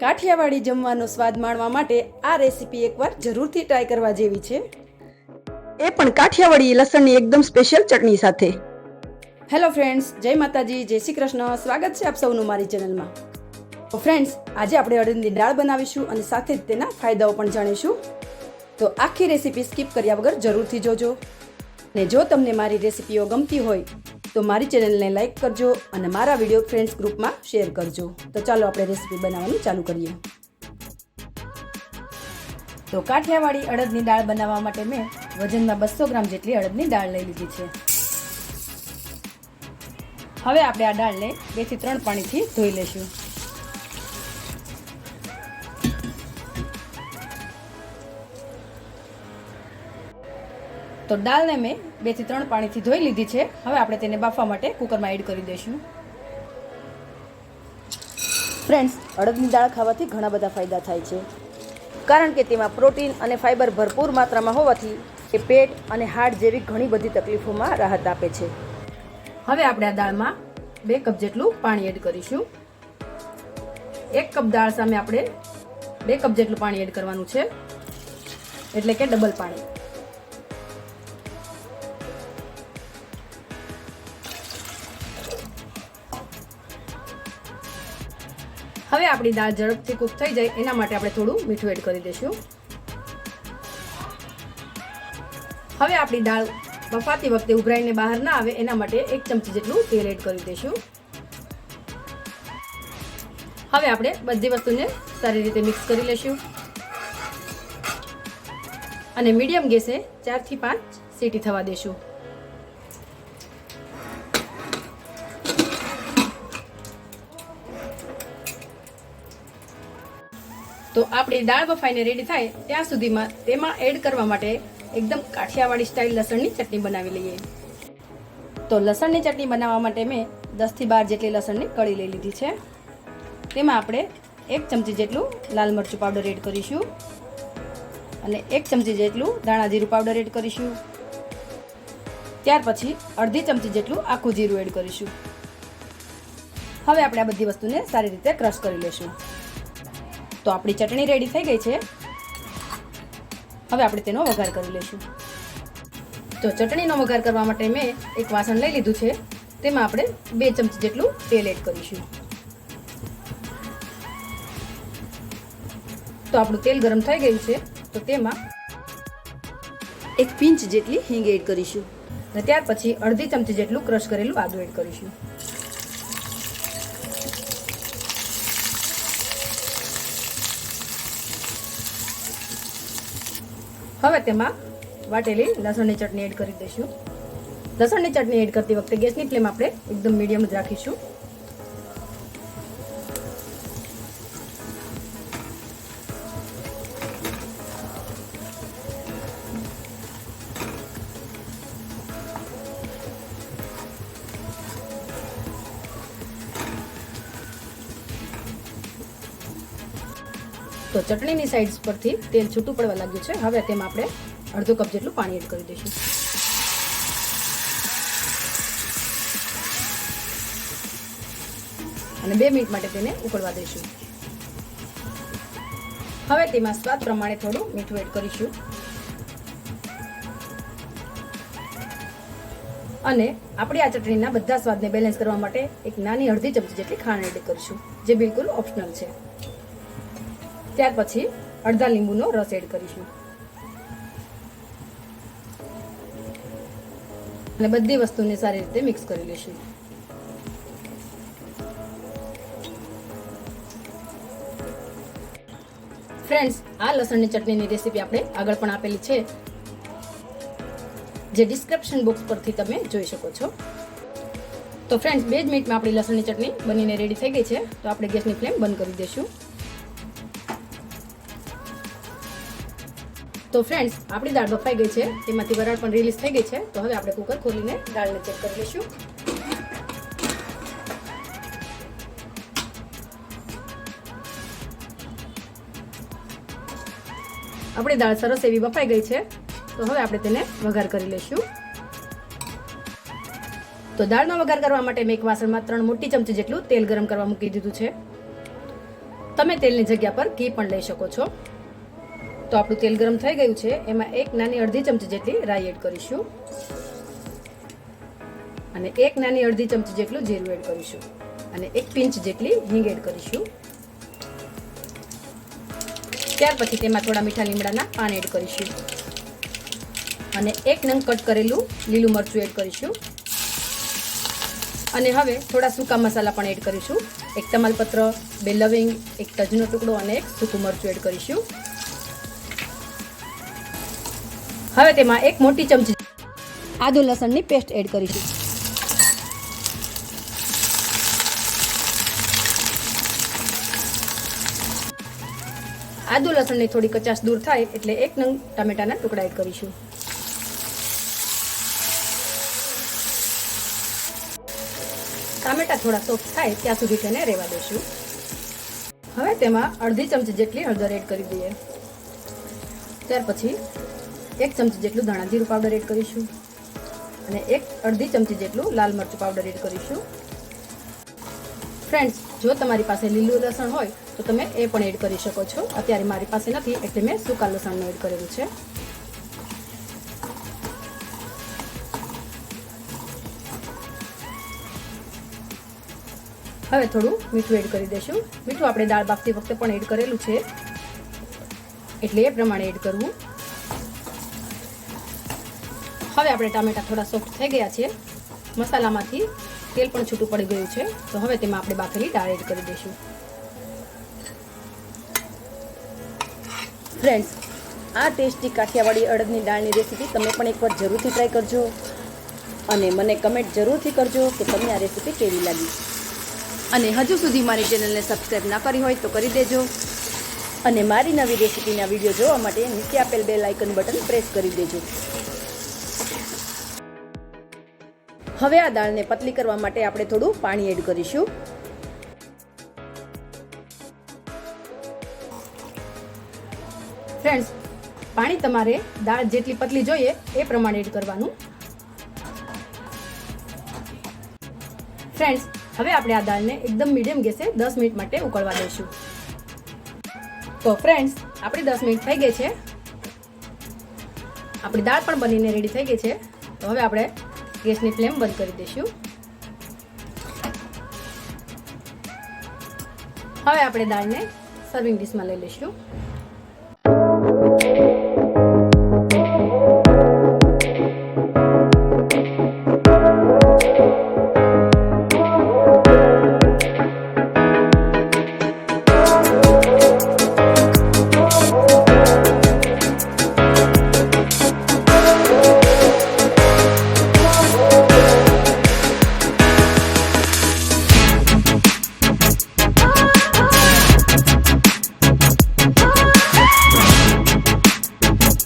કાઠિયાવાડી જમવાનો સ્વાદ માણવા માટે આ રેસીપી એકવાર જરૂરથી ટ્રાય કરવા જેવી છે. એ પણ કાઠિયાવાડી લસણની એકદમ સ્પેશિયલ ચટણી સાથે. હેલો ફ્રેન્ડ્સ જય માતાજી જય શ્રી કૃષ્ણ. સ્વાગત છે આપ સૌનું મારી ચેનલમાં તો ફ્રેન્ડ્સ આજે આપણે અડદની દાળ બનાવીશું અને સાથે જ તેના ફાયદાઓ પણ જાણીશું. તો આખી રેસીપી સ્કીપ કર્યા વગર જરૂરથી જોજો. ને જો તમને મારી રેસીપીઓ ગમતી હોય તો મારી ચેનલને લાઇક કરજો અને મારા વીડિયો ફ્રેન્ડ્સ ગ્રુપમાં શેર કરજો. તો ચાલો આપણે રેસીપી બનાવવાનું ચાલુ કરીએ. તો કાઠિયાવાડી અડદની દાળ બનાવવા માટે મેં વજનમાં બસો ગ્રામ જેટલી અડદની દાળ લઈ લીધી છે. હવે આપણે આ દાળને બેથી ત્રણ પાણીથી ધોઈ લેશું તો દાળને મેં બેથી ત્રણ પાણીથી ધોઈ લીધી છે. હવે આપણે તેને બાફવા માટે કુકરમાં એડ કરી દઈશું. ફ્રેન્ડ્સ અડદની દાળ ખાવાથી ઘણા બધા ફાયદા થાય છે. કારણ કે તેમાં પ્રોટીન અને ફાઇબર ભરપૂર માત્રામાં હોવાથી એ પેટ અને હાર્ટ જેવી ઘણી બધી તકલીફોમાં રાહત આપે છે. હવે આપણે આ દાળમાં બે કપ જેટલું પાણી એડ કરીશું. એક કપ દાળ સામે આપણે બે કપ જેટલું પાણી એડ કરવાનું છે. એટલે કે ડબલ પાણી. હવે આપણી દાળ ઝડપથી કૂક થઈ જાય, એના માટે આપણે થોડું મીઠું એડ કરી દઈશું. હવે આપણી દાળ બફાતી વખતે ઉભરાઈને બહાર ના આવે, એના માટે એક ચમચી જેટલું તેલ એડ કરી દઈશું. હવે આપણે બધી વસ્તુને સારી રીતે મિક્સ કરી લઈશું. અને મીડિયમ ગેસે ચારથી પાંચ સીટી થવા દેશું તો આપણી દાળ બફાઈને રેડી થાય ત્યાં સુધીમાં તેમાં એડ કરવા માટે એકદમ કાઠિયાવાડી સ્ટાઇલ લસણની ચટણી બનાવી લઈએ. તો લસણની ચટણી બનાવવા માટે મેં દસથી બાર જેટલી લસણની કળી લઈ લીધી છે. તેમાં આપણે એક ચમચી જેટલું લાલ મરચું પાવડર એડ કરીશું. અને એક ચમચી જેટલું ધાણા જીરું પાવડર એડ કરીશું. ત્યાર પછી અડધી ચમચી જેટલું આખું જીરું એડ કરીશું. હવે આપણે આ બધી વસ્તુને સારી રીતે ક્રશ કરી લઈશું. તો આપણી ચટણી રેડી થઈ ગઈ છે. હવે આપણે તેનો વઘાર કરી લઈશું. તો ચટણીનો વઘાર કરવા માટે મેં એક વાસણ લઈ લીધું છે. તેમાં આપણે બે ચમચી જેટલું તેલ એડ કરીશું. તો આપણું તેલ ગરમ થઈ ગયું છે, તો તેમાં એક પિંચ જેટલી હિંગ એડ કરીશું. ત્યાર પછી અડધી ચમચી જેટલું ક્રશ કરેલું આદુ એડ કરીશું. હવે તેમાં વાટેલી લસણની ચટણી એડ કરી દઈશું. લસણની ચટણી એડ કરતી વખતે ગેસની ફ્લેમ આપણે એકદમ મીડિયમ જ રાખીશું. તો ચટણીની સાઇડ્સ પરથી તેલ છૂટું પડવા લાગ્યું છે. હવે તેમાં આપણે અડધો કપ જેટલું પાણી એડ કરી દઈશું. અને બે મિનિટ માટે તેને ઉકળવા દઈશું. હવે તેમાં સ્વાદ પ્રમાણે થોડું મીઠું એડ કરીશું. અને આપણી આ ચટણીના બધા સ્વાદને બેલેન્સ કરવા માટે એક નાની અડધી ચમચી જેટલી ખાંડ એડ કરીશું, જે બિલકુલ ઓપ્શનલ છે. ત્યાર પછી અડધા લીંબુનો રસ એડ કરીશું. અને બધી વસ્તુને સારી રીતે મિક્સ કરી લઈશું. ફ્રેન્ડ્સ, આ લસણની ચટણીની રેસીપી આપણે આગળ પણ આપેલી છે, જે ડિસ્ક્રિપ્શન બોક્સ પરથી તમે જોઈ શકો છો. તો ફ્રેન્ડ્સ, બે જ મિનિટમાં આપણી લસણની ચટણી બનીને રેડી થઈ ગઈ છે. તો આપણે ગેસની ફ્લેમ બંધ કરી દઈશું. તો ફ્રેન્ડ્સ આપણી દાળ બફાઈ ગઈ છે. તેમાંથી વરાળ પણ રિલીઝ થઈ ગઈ છે. તો હવે આપણે કુકર ખોલીને દાળને ચેક કરી લઈશું. આપણી દાળ સરસ એવી બફાઈ ગઈ છે. તો હવે આપણે તેને વઘાર કરી લઈશું. તો દાળનો વઘાર કરવા માટે મેં એક વાસણમાં ત્રણ મોટી ચમચી જેટલું તેલ ગરમ કરવા મૂકી દીધું છે. તમે તેલની જગ્યા પર ઘી પણ લઈ શકો છો. તો આપણું તેલ ગરમ થઈ ગયું છે, એમાં એક નાની અડધી ચમચી જેટલી રાઈ એડ કરીશું. અને એક નાની અડધી ચમચી જેટલું જીરું એડ કરીશું. અને એક પિંચ જેટલી હિંગ એડ કરીશું. ત્યાર પછી તેમાં થોડા મીઠા લીમડાના પાન એડ કરીશું. અને એક નંગ કટ કરેલું લીલું મરચું એડ કરીશું. અને હવે થોડા સૂકા મસાલા પણ એડ કરીશું. એક તમાલપત્ર, બે લવિંગ, એક તજનો ટુકડો અને એક સૂકું મરચું એડ કરીશું. હવે તેમાં એક મોટી ચમચી આદુ લસણની પેસ્ટ એડ કરીશું. આદુ લસણની થોડી કચાશ દૂર થાય એટલે એક નંગ ટામેટાના ટુકડા એડ કરીશું. ટામેટા થોડા સોફ્ટ થાય ત્યાં સુધી તેને રહેવા દઈશું. હવે તેમાં અડધી ચમચી જેટલી હળદર એડ કરી દઈએ. ત્યાર પછી એક ચમચી જેટલું ધાણા જીરું પાવડર એડ કરીશું. અને એક અડધી ચમચી જેટલું લાલ મરચું પાવડર એડ કરીશું. ફ્રેન્ડ્સ જો તમારી પાસે લીલું લસણ હોય, તો તમે એ પણ એડ કરી શકો છો. અત્યારે મારી પાસે નથી, એટલે મેં સૂકા લસણનું એડ કરેલું છે. હવે થોડું મીઠું એડ કરી દઈશું. મીઠું આપણે દાળ બાફતી વખતે પણ એડ કરેલું છે. એટલે એ પ્રમાણે એડ કરવું. હવે આપણે ટામેટા થોડા સોફ્ટ થઈ ગયા છે. મસાલામાંથી તેલ પણ છૂટું પડી ગયું છે. તો હવે તેમાં આપણે બાફેલી દાળ એડ કરી દઈશું. ફ્રેન્ડ્સ આ ટેસ્ટી કાઠિયાવાડી અડદની દાળની રેસીપી તમે પણ એકવાર જરૂરથી ટ્રાય કરજો. અને મને કમેન્ટ જરૂરથી કરજો કે તમને આ રેસીપી કેવી લાગી. અને હજુ સુધી મારી ચેનલને સબસ્ક્રાઈબ ના કરી હોય તો કરી દેજો. અને મારી નવી રેસીપીના વીડિયો જોવા માટે નીચે આપેલ બે લાઇકન બટન પ્રેસ કરી દેજો. હવે આ દાળને પતલી કરવા માટે આપણે થોડું પાણી એડ કરીશું. ફ્રેન્ડ્સ પાણી તમારે દાળ જેટલી પતલી જોઈએ એ પ્રમાણે એડ કરવાનું. ફ્રેન્ડ્સ હવે આપણે આ દાળને એકદમ મીડિયમ ગેસે દસ મિનિટ માટે ઉકળવા દઈશું. તો ફ્રેન્ડ્સ આપણી દસ મિનિટ થઈ ગઈ છે. આપણી દાળ પણ બનીને રેડી થઈ ગઈ છે. તો હવે આપણે ગેસની ફ્લેમ બંધ કરી દઈશું. હવે આપણે દાળને સર્વિંગ ડીશમાં લઈ લઈશું.